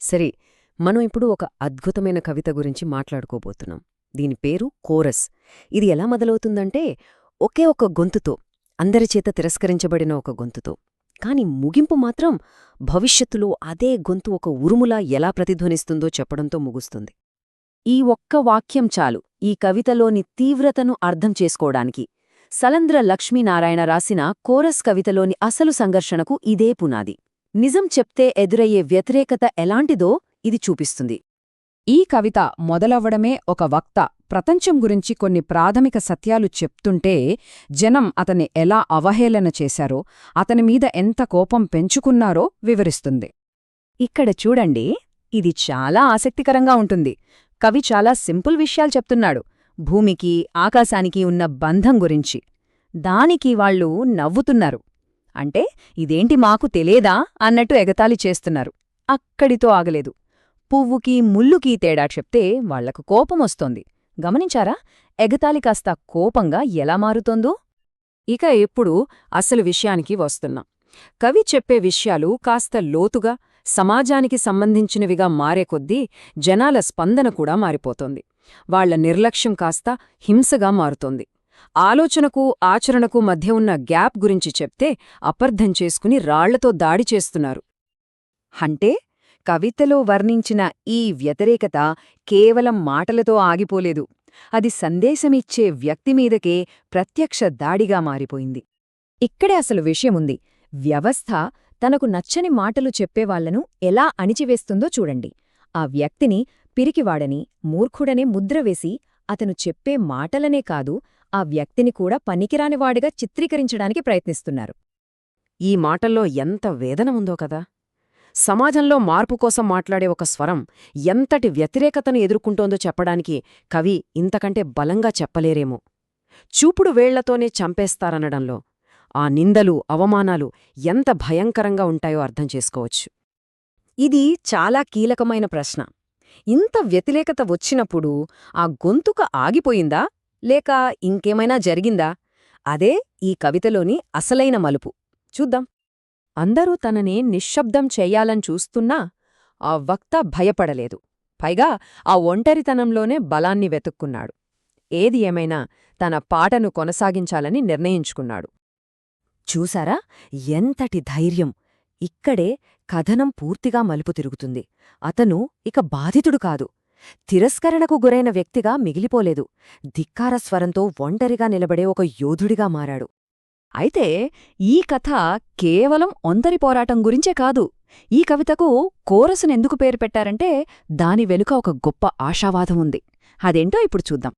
సరే మనం ఇప్పుడు ఒక అద్భుతమైన కవిత గురించి మాట్లాడుకోబోతున్నాం. దీని పేరు కోరస్. ఇది ఎలా మొదలవుతుందంటే ఒకే ఒక గొంతుతో అందరిచేత తిరస్కరించబడిన ఒక గొంతుతో. కాని ముగింపు మాత్రం భవిష్యత్తులో అదే గొంతు ఒక ఉరుములా ఎలా ప్రతిధ్వనిస్తుందో చెప్పడంతో ముగుస్తుంది. ఈ ఒక్క వాక్యం చాలు ఈ కవితలోని తీవ్రతను అర్థం చేసుకోవడానికి. సలంద్ర లక్ష్మీనారాయణ రాసిన కోరస్ కవితలోని అసలు సంఘర్షణకు ఇదే పునాది. నిజం చెప్తే ఎదురయ్యే వ్యతిరేకత ఎలాంటిదో ఇది చూపిస్తుంది. ఈ కవిత మొదలవ్వడమే ఒక వక్త ప్రపంచం గురించి కొన్ని ప్రాథమిక సత్యాలు చెప్తుంటే జనం అతని ఎలా అవహేళన చేశారో అతని మీద ఎంత కోపం పెంచుకున్నారో వివరిస్తుంది. ఇక్కడ చూడండి ఇది చాలా ఆసక్తికరంగా ఉంటుంది. కవి చాలా సింపుల్ విషయాలు చెప్తున్నాడు. భూమికి ఆకాశానికి ఉన్న బంధం గురించి. దానికి వాళ్ళు నవ్వుతున్నారు. అంటే ఇదేంటి మాకు తెలియదా అన్నట్టు ఎగతాళి చేస్తున్నారు. అక్కడితో ఆగలేదు. పువ్వుకి ముల్లుకీ తేడా చెప్తే వాళ్ళకు కోపమొస్తోంది గమనించారా? ఎగతాళి కాస్త కోపంగా ఎలా మారుతోందో? ఇక ఎప్పుడు అసలు విషయానికి వస్తున్నాం. కవి చెప్పే విషయాలు కాస్త లోతుగా సమాజానికి సంబంధించినవిగా మారే కొద్దీ జనాల స్పందన కూడా మారిపోతోంది. వాళ్ళ నిర్లక్ష్యం కాస్త హింసగా మారుతోంది. ఆలోచనకు ఆచరణకు మధ్య ఉన్న గ్యాప్ గురించి చెప్తే అపర్ధం చేసుకుని రాళ్ళతో దాడి చేస్తున్నారు. అంటే కవితలో వర్ణించిన ఈ వ్యతిరేకత కేవలం మాటలతో ఆగిపోలేదు. అది సందేశమిచ్చే వ్యక్తిమీదకే ప్రత్యక్ష దాడిగా మారిపోయింది. ఇక్కడే అసలు విషయముంది. వ్యవస్థ తనకు నచ్చని మాటలు చెప్పేవాళ్ళను ఎలా అణిచివేస్తుందో చూడండి. ఆ వ్యక్తిని పిరికివాడని మూర్ఖుడనే ముద్రవేసి అతను చెప్పే మాటలనే కాదు ఆ వ్యక్తిని కూడా పనికిరానివాడిగా చిత్రీకరించడానికి ప్రయత్నిస్తున్నారు. ఈ మాటల్లో ఎంత వేదన ఉందో కదా! సమాజంలో మార్పు కోసం మాట్లాడే ఒక స్వరం ఎంతటి వ్యతిరేకతను ఎదుర్కొంటోందో చెప్పడానికి కవి ఇంతకంటే బలంగా చెప్పలేరేమో. చూపుడు వేళ్ళతోనే చంపేస్తారనడంలో ఆ నిందలు అవమానాలు ఎంత భయంకరంగా ఉంటాయో అర్థం చేసుకోవచ్చు. ఇది చాలా కీలకమైన ప్రశ్న. ఇంత వ్యతిరేకత వచ్చినప్పుడు ఆ గొంతుక ఆగిపోయిందా? లేక ఇంకేమైనా జరిగిందా? అదే ఈ కవితలోని అసలైన మలుపు. చూద్దాం. అందరూ తనని నిశ్శబ్దం చెయ్యాలని చూస్తున్నా ఆ వక్త భయపడలేదు. పైగా ఆ ఒంటరితనంలోనే బలాన్ని వెతుక్కున్నాడు. ఏది ఏమైనా తన పాటను కొనసాగించాలని నిర్ణయించుకున్నాడు. చూసారా? ఎంతటి ధైర్యం! ఇక్కడే కథనం పూర్తిగా మలుపు తిరుగుతుంది. అతను ఇక బాధితుడు కాదు. తిరస్కరణకు గురైన వ్యక్తిగా మిగిలిపోలేదు. ధిక్కార స్వరంతో ఒంటరిగా నిలబడే ఒక యోధుడిగా మారాడు. అయితే ఈ కథ కేవలం ఒంటరి పోరాటం గురించే కాదు. ఈ కవితకు కోరసునెందుకు పేరు పెట్టారంటే దాని వెనుక ఒక గొప్ప ఆశావాదం ఉంది. అదేంటో ఇప్పుడు చూద్దాం.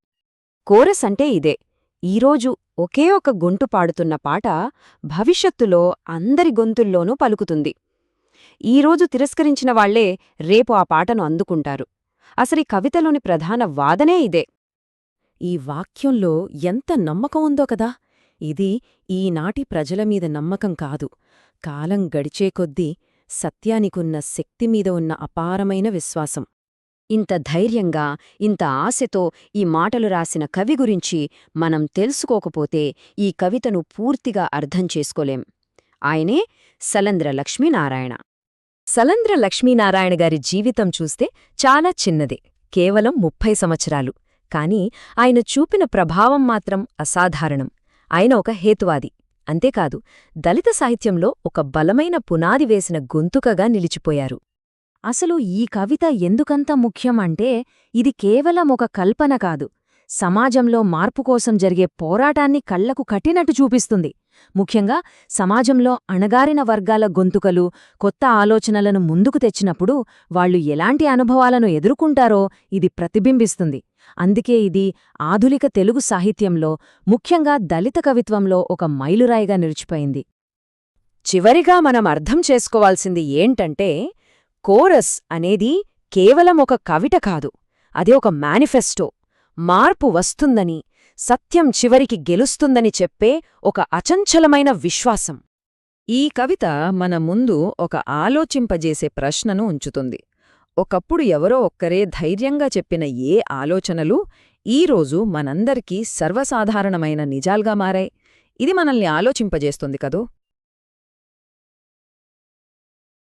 కోరస్ అంటే ఇదే. ఈరోజు ఒకే ఒక గొంతు పాడుతున్న పాట భవిష్యత్తులో అందరి గొంతుల్లోనూ పలుకుతుంది. ఈరోజు తిరస్కరించిన వాళ్ళే రేపు ఆ పాటను అందుకుంటారు. అసలీ కవితలోని ప్రధాన వాదనే ఇదే. ఈ వాక్యంలో ఎంత నమ్మకం ఉందో కదా! ఇది ఈనాటి ప్రజలమీద నమ్మకం కాదు. కాలం గడిచే కొద్దీ సత్యానికున్న శక్తిమీద ఉన్న అపారమైన విశ్వాసం. ఇంత ధైర్యంగా ఇంత ఆశతో ఈ మాటలు రాసిన కవి గురించి మనం తెలుసుకోకపోతే ఈ కవితను పూర్తిగా అర్థం చేసుకోలేం. ఆయనే సలంద్ర లక్ష్మీనారాయణ. సలంద్ర లక్ష్మీనారాయణ గారి జీవితం చూస్తే చాలా చిన్నదే కేవలం ముప్పై సంవత్సరాలు. కాని ఆయన చూపిన ప్రభావం మాత్రం అసాధారణం. ఆయన ఒక హేతువాది. అంతేకాదు దళిత సాహిత్యంలో ఒక బలమైన పునాది వేసిన గొంతుకగా నిలిచిపోయారు. అసలు ఈ కవిత ఎందుకంత ముఖ్యం అంటే ఇది కేవలం ఒక కల్పన కాదు. సమాజంలో మార్పు కోసం జరిగే పోరాటాన్ని కళ్ళకు కట్టినట్టు చూపిస్తుంది. ముఖ్యంగా సమాజంలో అణగారిన వర్గాల గొంతుకలు కొత్త ఆలోచనలను ముందుకు తెచ్చినప్పుడు వాళ్ళు ఎలాంటి అనుభవాలను ఎదుర్కొంటారో ఇది ప్రతిబింబిస్తుంది. అందుకే ఇది ఆధునిక తెలుగు సాహిత్యంలో ముఖ్యంగా దళిత కవిత్వంలో ఒక మైలురాయిగా నిలిచిపోయింది. చివరిగా మనం అర్థం చేసుకోవాల్సింది ఏంటంటే కోరస్ అనేది కేవలం ఒక కవిట కాదు అది ఒక మేనిఫెస్టో. మార్పు వస్తుందని సత్యం చివరికి గెలుస్తుందని చెప్పే ఒక అచంచలమైన విశ్వాసం. ఈ కవిత మన ముందు ఒక ఆలోచింపజేసే ప్రశ్నను ఉంచుతుంది. ఒకప్పుడు ఎవరో ఒక్కరే ధైర్యంగా చెప్పిన ఏ ఆలోచనలు ఈరోజు మనందరికీ సర్వసాధారణమైన నిజాల్గా మారాయి. ఇది మనల్ని ఆలోచింపజేస్తుంది కదూ?